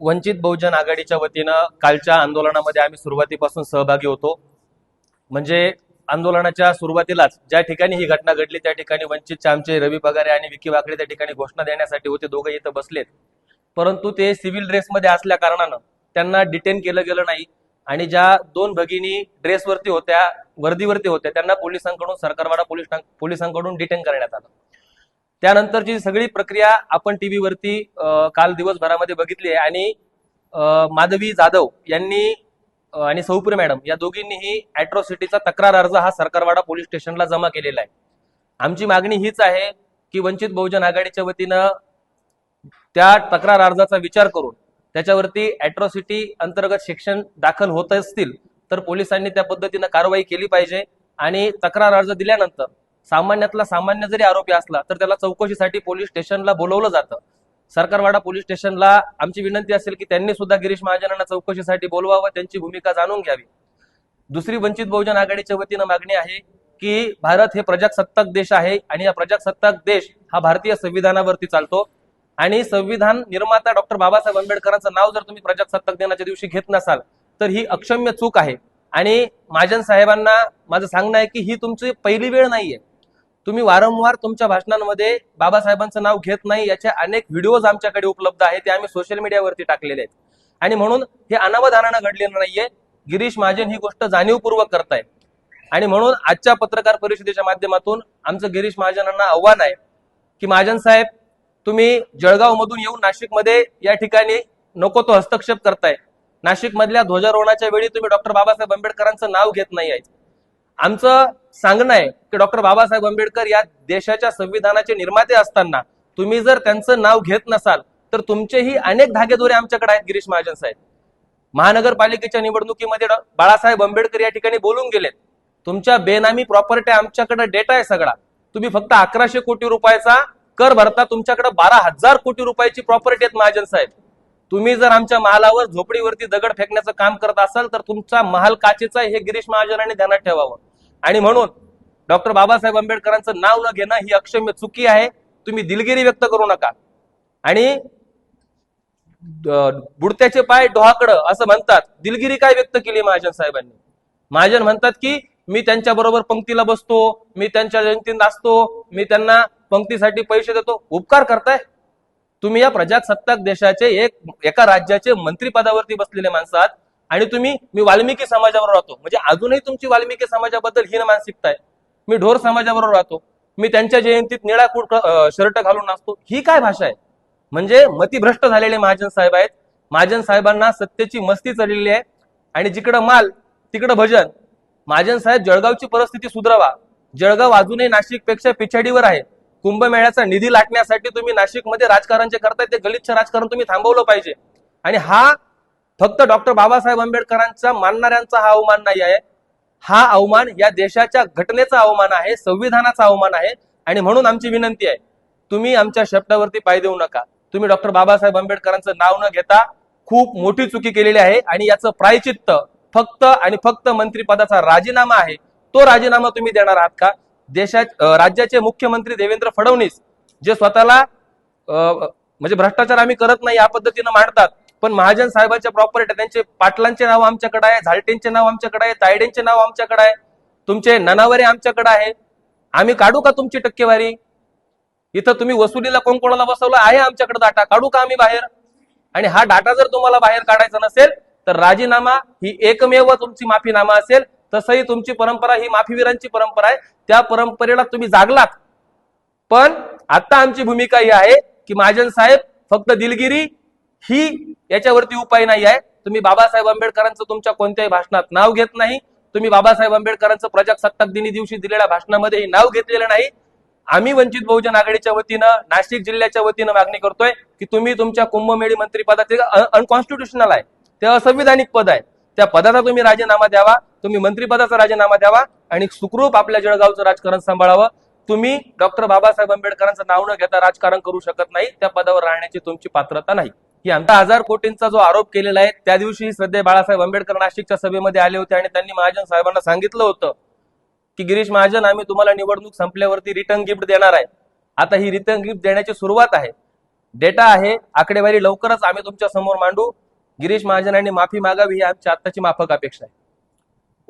वंचित बहुजन आघाडीच्या वतीनं कालच्या आंदोलनामध्ये आम्ही सुरुवातीपासून सहभागी होतो. म्हणजे आंदोलनाच्या सुरुवातीलाच ज्या ठिकाणी ही घटना घडली त्या ठिकाणी वंचितचे आमचे रवी पगारे आणि विकी वाकडे त्या ठिकाणी घोषणा देण्यासाठी होते. दोघे इथं बसलेत. परंतु ते सिव्हिल ड्रेसमध्ये असल्या कारणानं त्यांना डिटेन केलं गेलं नाही. आणि ज्या दोन भगिनी ड्रेसवरती होत्या वर्दीवरती होत्या त्यांना पोलिसांकडून सरकारवाडा पोलीस पोलिसांकडून डिटेन करण्यात आलं. त्यानंतरची सगळी प्रक्रिया आपण टी व्हीवरती काल दिवसभरामध्ये बघितली आहे. आणि माधवी जाधव यांनी आणि सौपुरे मॅडम या दोघींनीही अॅट्रॉसिटीचा तक्रार अर्ज हा सरकारवाडा पोलीस स्टेशनला जमा केलेला आहे. आमची मागणी हीच आहे की वंचित बहुजन आघाडीच्या वतीनं त्या तक्रार अर्जाचा विचार करून त्याच्यावरती अॅट्रॉसिटी अंतर्गत शिक्षण दाखल होत असतील तर पोलिसांनी त्या पद्धतीनं कारवाई केली पाहिजे. आणि तक्रार अर्ज दिल्यानंतर सामान्यातला सामान्य जरी आरोपी असला तर त्याला चौकशीसाठी पोलीस स्टेशनला बोलवलं जातं. सरकारवाडा पोलीस स्टेशनला आमची विनंती असेल की त्यांनी सुद्धा गिरीश महाजनांना चौकशीसाठी बोलवावं त्यांची भूमिका जाणून घ्यावी. दुसरी वंचित बहुजन आघाडीच्या वतीनं मागणी आहे की भारत हे प्रजासत्ताक देश आहे आणि या प्रजासत्ताक देश हा भारतीय संविधानावरती चालतो. आणि संविधान निर्माता डॉक्टर बाबासाहेब आंबेडकरांचं नाव जर तुम्ही प्रजासत्ताक दिनाच्या दिवशी घेत नसाल तर ही अक्षम्य चूक आहे. आणि महाजन साहेबांना माझं सांगणं आहे की ही तुमची पहिली वेळ नाहीये. तुम्ही वारंवार तुमच्या भाषणांमध्ये बाबासाहेबांचं नाव घेत नाही याचे अनेक व्हिडिओज आमच्याकडे उपलब्ध आहेत ते आम्ही सोशल मीडियावरती टाकलेले आहेत. आणि म्हणून हे अनावधानानं घडलेलं नाहीये. गिरीश महाजन ही गोष्ट जाणीवपूर्वक करताय आणि म्हणून आजच्या पत्रकार परिषदेच्या माध्यमातून आमचं गिरीश महाजनांना आव्हान आहे की महाजन साहेब तुम्ही जळगाव मधून येऊन नाशिकमध्ये या ठिकाणी नको तो हस्तक्षेप करताय. नाशिकमधल्या ध्वजारोहणाच्या वेळी तुम्ही डॉक्टर बाबासाहेब आंबेडकरांचं नाव घेत नाही आहे आमचं सांगणं आहे की डॉक्टर बाबासाहेब आंबेडकर या देशाच्या संविधानाचे निर्माते असताना तुम्ही जर त्यांचं नाव घेत नसाल तर तुमचेही अनेक धागेदोरे आमच्याकडे आहेत गिरीश महाजन साहेब. महानगरपालिकेच्या निवडणुकीमध्ये डॉ- बाळासाहेब आंबेडकर या ठिकाणी बोलून गेलेत. तुमच्या बेनामी प्रॉपर्टी आमच्याकडे डेटा आहे सगळा. तुम्ही फक्त अकराशे कोटी रुपयाचा कर भरता तुमच्याकडे बारा हजार कोटी रुपयाची प्रॉपर्टी आहेत महाजन साहेब. तुम्ही जर आमच्या महालावर झोपडीवरती दगड फेकण्याचं काम करत असाल तर तुमचा महाल काचेचा आहे हे गिरीश महाजनांनी ध्यानात ठेवावं. आणि म्हणून डॉक्टर बाबासाहेब आंबेडकरांचं नाव न घेणं ही अक्षम्य चुकी आहे. तुम्ही दिलगिरी व्यक्त करू नका. आणि बुडत्याचे पाय डोहाकडं असं म्हणतात. दिलगिरी काय व्यक्त केली महाजन साहेबांनी? महाजन म्हणतात की मी त्यांच्या बरोबर पंक्तीला बसतो मी त्यांच्या जयंतीत नाचतो मी त्यांना पंक्तीसाठी पैसे देतो. उपकार करताय? तुम्ही या प्रजासत्ताक देशाचे एक एका राज्याचे मंत्रीपदावरती बसलेले माणसात आणि तुम्ही मी वाल्मिकी समाजाबरोबर राहतो. म्हणजे अजूनही तुमची वाल्मिकी समाजाबद्दल हीन मानसिकता आहे मी ढोर समाजाबरोबर राहतो. मी त्यांच्या जयंतीत निळा कुट शर्ट घालून नाचतो. ही काय भाषा आहे? म्हणजे मतिभ्रष्ट झालेले महाजन साहेब आहेत. महाजन साहेबांना सत्तेची मस्ती चढलेली आहे. आणि जिकडं माल तिकडं भजन. महाजन साहेब जळगावची परिस्थिती सुधारवा. जळगाव अजूनही नाशिकपेक्षा पिछाडीवर आहे. कुंभमेळ्याचा निधी लाटण्यासाठी तुम्ही नाशिकमध्ये राजकारण जे करताय ते गलिच्छ राजकारण तुम्ही थांबवलं पाहिजे. आणि हा फक्त डॉक्टर बाबासाहेब आंबेडकरांचा मानणाऱ्यांचा हा अवमान नाही आहे. हा अवमान या देशाच्या घटनेचा अवमान आहे संविधानाचा अवमान आहे आणि म्हणून आमची विनंती आहे तुम्ही आमच्या शब्दावरती पाय देऊ नका. तुम्ही डॉक्टर बाबासाहेब आंबेडकरांचं नाव न घेता खूप मोठी चुकी केलेली आहे आणि याचं प्रायचित्त फक्त आणि फक्त मंत्रिपदाचा राजीनामा आहे. तो राजीनामा तुम्ही देणार आहात का? देशात राज्याचे मुख्यमंत्री देवेंद्र फडणवीस जे स्वतःला अं, म्हणजे भ्रष्टाचार आम्ही करत नाही या पद्धतीनं मांडतात पण महाजन साहेबांच्या प्रॉपर्टी त्यांचे पाटलांचे नाव आमच्याकडे आहे झालटेंचे नाव आमच्याकडे आहे तायडेंचे नाव आमच्याकडे आहे. तुमचे ननावरे आमच्याकडे आहे. आम्ही काढू का तुमची टक्केवारी? इथं तुम्ही वसुलीला कोण कोणाला बसवलं? आहे आमच्याकडे डाटा काढू का आम्ही बाहेर? आणि हा डाटा जर तुम्हाला बाहेर काढायचा नसेल तर राजीनामा ही एकमेव तुमची माफीनामा असेल. तसंही तुमची परंपरा ही माफीवीरांची परंपरा आहे. त्या परंपरेला तुम्ही जागलात. पण आता आमची भूमिका ही आहे की महाजन साहेब फक्त दिलगिरी ही याच्यावरती उपाय नाही आहे. तुम्ही बाबासाहेब आंबेडकरांचं तुमच्या कोणत्याही भाषणात नाव घेत नाही. तुम्ही बाबासाहेब आंबेडकरांचं प्रजासत्ताक दिनी दिवशी दिलेल्या भाषणामध्ये नाव घेतलेलं नाही. आम्ही वंचित बहुजन आघाडीच्या वतीनं नाशिक जिल्ह्याच्या वतीनं मागणी करतोय की तुम्ही तुमच्या कुंभमेळी मंत्रीपदाचे अनकॉन्स्टिट्युशनल आहे. ते असंविधानिक पद आहे. त्या पदाचा तुम्ही राजीनामा द्यावा. तुम्ही मंत्रिपदाचा राजीनामा द्यावा. आणि सुखरूप आपल्या जळगावचं राजकारण सांभाळावं. तुम्ही डॉक्टर बाबासाहेब आंबेडकरांचं नाव न घेता राजकारण करू शकत नाही. त्या पदावर राहण्याची तुमची पात्रता नाही. ही आमचा हजार कोटींचा जो आरोप केलेला आहे त्या दिवशी श्रद्धे बाळासाहेब आंबेडकर नाशिकच्या सभेमध्ये आले होते आणि त्यांनी महाजन साहेबांना सांगितलं होतं की गिरीश महाजन आम्ही तुम्हाला निवडणूक संपल्यावरती रिटर्न गिफ्ट देणार आहे. आता ही रिटर्न गिफ्ट देण्याची सुरुवात आहे. डेटा आहे आकडेवारी लवकरच आम्ही तुमच्यासमोर मांडू. गिरीश महाजनांनी माफी मागावी ही आमची आत्ताची माफक अपेक्षा आहे.